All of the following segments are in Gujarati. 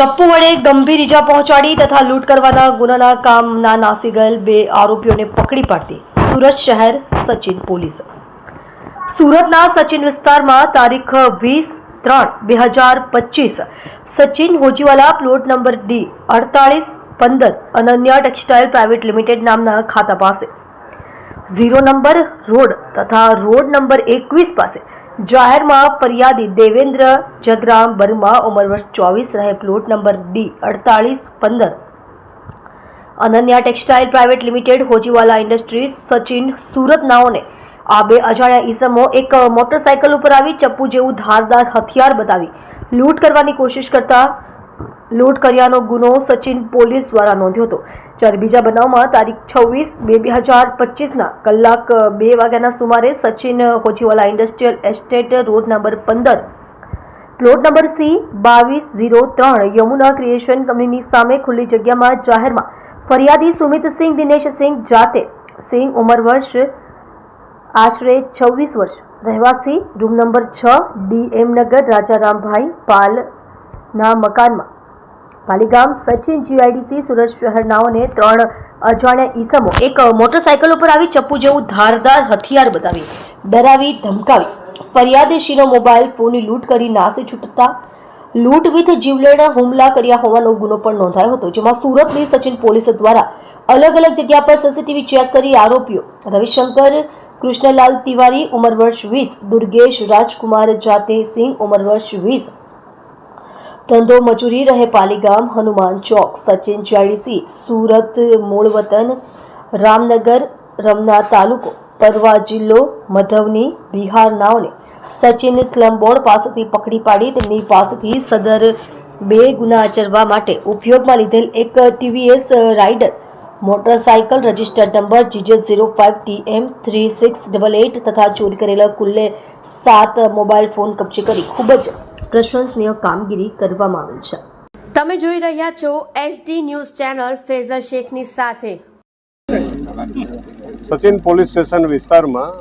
ચપ્પુ વડે ગંભીર ઈજા પહોંચાડી તથા લૂંટ કરવાના ગુનાના કામના નાસી ગયેલ બે આરોપીઓને પકડી પાડતી સુરત શહેર સચિન પોલીસ સુરતના સચિન વિસ્તારમાં તારીખ વીસ ત્રણ બે હજાર પચીસ Sachin Hojiwala plot number D અડતાલીસ પંદર અનન્યા ટેક્સટાઇલ પ્રાઇવેટ લિમિટેડ નામના ખાતા પાસે ઝીરો નંબર રોડ તથા રોડ નંબર એકવીસ પાસે જાહેરમાં ફરિયાદી દેવેન્દ્ર જગરામ બર્મા ઉંમર વર્ષ ચોવીસ રહે. પ્લોટ નંબર ડી અડતાલીસ પંદર. Ananya textile private limited, Hojiwala industries, Sachin Surat નાઓને આ બે અજાણ્યા ઈસમો એક મોટરસાયકલ ઉપર આવી ચપ્પુ જેવું ધારદાર હથિયાર બતાવી. લૂંટ કરવાની કોશિશ કરતા લૂંટ કર્યાનો ગુનો સચિન પોલીસ દ્વારા નોંધ્યો હતો. જ્યારે બીજા બનાવમાં તારીખ છવ્વીસ બે બે હજાર પચીસના કલાક બે વાગ્યાના સુમારે Sachin Hojiwala industrial estate road number પંદર, પ્લોટ નંબર સી બાવીસ ઝીરો ત્રણ, યમુના ક્રિએશન કંપનીની સામે ખુલ્લી જગ્યામાં જાહેરમાં ફરિયાદી સુમિતસિંહ દિનેશસિંહ જાતે સિંહ ઉંમર વર્ષ, આશરે છવ્વીસ વર્ષ, રહેવાસી રૂમ નંબર છ ડીએમ નગર, રાજારામભાઈ પાલના મકાનમાં પાલીગામ સચિન, જીઆઈડીસી, સુરત શહેરનાઓને ત્રણ અજાણ્યા ઈસમો, એક મોટરસાયકલ ઉપર આવી ચપ્પુ જેવું ધારદાર હથિયાર બતાવી, ડરાવી, ધમકાવી. ફરિયાદીશીનો મોબાઈલ, ફોનની લૂંટ કરી, નાસી છૂટતા, લૂંટ વિથ જીવલેણ હુમલા કર્યા હોવાનો ગુનો પણ નોંધાયો હતો, જેમાં સુરતની સચિન પોલીસ દ્વારા અલગ અલગ જગ્યા પર સીસીટીવી ચેક કરી આરોપીઓ રવિશંકર કૃષ્ણલાલ તિવારી, ઉંમર વર્ષ વીસ, દુર્ગેશ રાજકુમાર જાતે સિંહ, ઉંમર વર્ષ વીસ ધંધો મજૂરી રહે પાલીગામ હનુમાન ચોક. સચિન જીઆઈડીસી સુરત મૂળ વતન રામનગર, રમના તાલુકો, પરવા જિલ્લો, મધવની, બિહારનાઓને સચિન સ્લમ બોર્ડ પાસેથી પકડી પાડી તેમની પાસેથી સદર બે ગુના આચરવા માટે ઉપયોગમાં લીધેલ એક TVS Raider motorcycle registered number GJ zero five T M three six double eight તથા ચોરી કરેલા કુલ્લે સાત મોબાઈલ ફોન કબજે કરી ખૂબ જ પ્રશંસનીય કામગીરી કરવામાં આવી છે. તમે જોઈ રહ્યા છો એસડી ન્યૂઝ ચેનલ ફેઝર શેખની સાથે. સચિન પોલીસ સ્ટેશન વિસ્તારમાં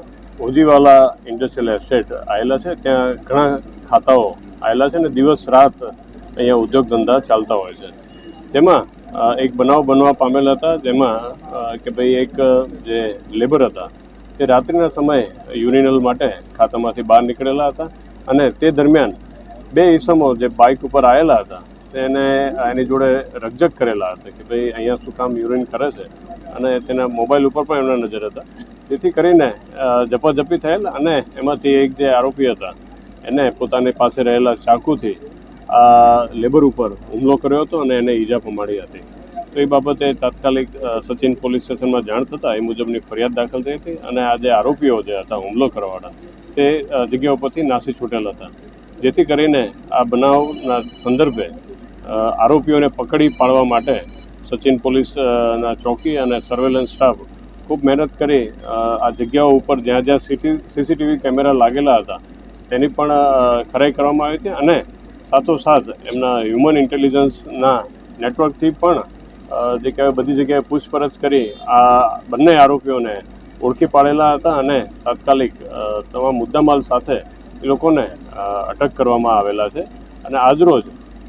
ઓજીવાલા ઇન્ડસ્ટ્રીયલ એસ્ટેટ આવેલા છે. ત્યાં ઘણા ખાતાઓ આવેલા છે અને દિવસ રાત અહીંયા ઉદ્યોગ ધંધા ચાલતા હોય છે. તેમાં એક બનાવ બનવા પામેલા હતા. જેમાં કે ભાઈ એક જે લેબર હતા તે રાત્રિના સમયે યુરિનલ માટે ખાતામાંથી બહાર નીકળેલા હતા અને તે દરમિયાન બે ઈસમો જે બાઇક ઉપર આવેલા હતા તેને એની જોડે રકજક કરેલા હતા કે ભાઈ અહીંયા શું કામ યુરિન કરે છે? અને તેના મોબાઈલ ઉપર પણ એમના નજર હતા. તેથી કરીને ઝપાઝપી થયેલ અને એમાંથી એક જે આરોપી હતા, એને પોતાની પાસે રહેલા ચાકુથી આ લેબર ઉપર હુમલો કર્યો હતો અને એને ઈજા પમાડી હતી. તો એ બાબતે તાત્કાલિક સચિન પોલીસ સ્ટેશનમાં જાણ થતાં એ મુજબની ફરિયાદ દાખલ થઈ હતી અને આ જે આરોપીઓ જે હતા હુમલો કરવાવાળા, તે જગ્યા ઉપરથી નાસી છૂટેલ હતા. જેથી કરીને આ બનાવના સંદર્ભે આરોપીઓને પકડી પાડવા માટે સચિન પોલીસના ચોકી અને સર્વેલન્સ સ્ટાફ ખૂબ મહેનત કરી આ જગ્યાઓ ઉપર જ્યાં જ્યાં સીટી, સીસીટીવી કેમેરા લાગેલા હતા, તેની પણ ખરાઈ કરવામાં આવી હતી અને સાથોસાથ એમના હ્યુમન ઇન્ટેલિજન્સના નેટવર્કથી પણ જે કહેવાય બધી જગ્યાએ પૂછપરછ કરી આ બંને આરોપીઓને ઓળખી પાડેલા હતા અને તાત્કાલિક તમામ મુદ્દામાલ સાથે એ લોકોને અટક કરવામાં આવેલા છે. અને આજરોજ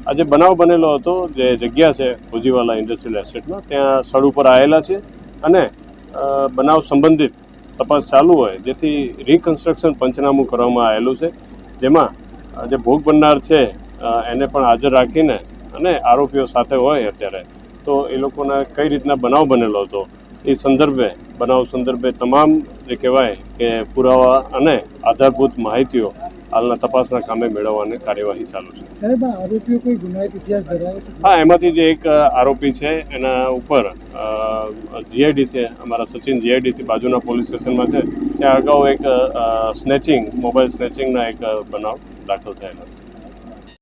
આ જે બનાવ બનેલો હતો, જે જગ્યા છે ભુજીવાલા ઇન્ડસ્ટ્રીયલ એસ્ટેટમાં, ત્યાં સ્થળ ઉપર આવેલા છે. અને બનાવ સંબંધિત તપાસ ચાલુ હોય, જેથી રિકન્સ્ટ્રક્શન પંચનામું કરવામાં આવેલું છે. જેમાં જે ભોગ બનનાર છે એને પણ હાજર રાખીને અને આરોપીઓ સાથે હોય અત્યારે. તો એ લોકોને કઈ રીતના બનાવ બનેલો હતો, એ સંદર્ભે બનાવ સંદર્ભે તમામ જે કહેવાય કે પુરાવા અને આધારભૂત માહિતીઓ હાલના તપાસના કામે મેળવવાની કાર્યવાહી ચાલુ છે. સાહેબ આરોપીઓ કોઈ ગુનાહિત ઇતિહાસ ધરાવે છે? હા એમાંથી જે એક આરોપી છે એના ઉપર જીઆઈડીસી અમારા સચિન જીઆઈડીસી બાજુના પોલીસ સ્ટેશનમાં છે. ત્યાં અગાઉ એક સ્નેચિંગ મોબાઈલ સ્નેચિંગના એક બનાવ દાખલ થયેલો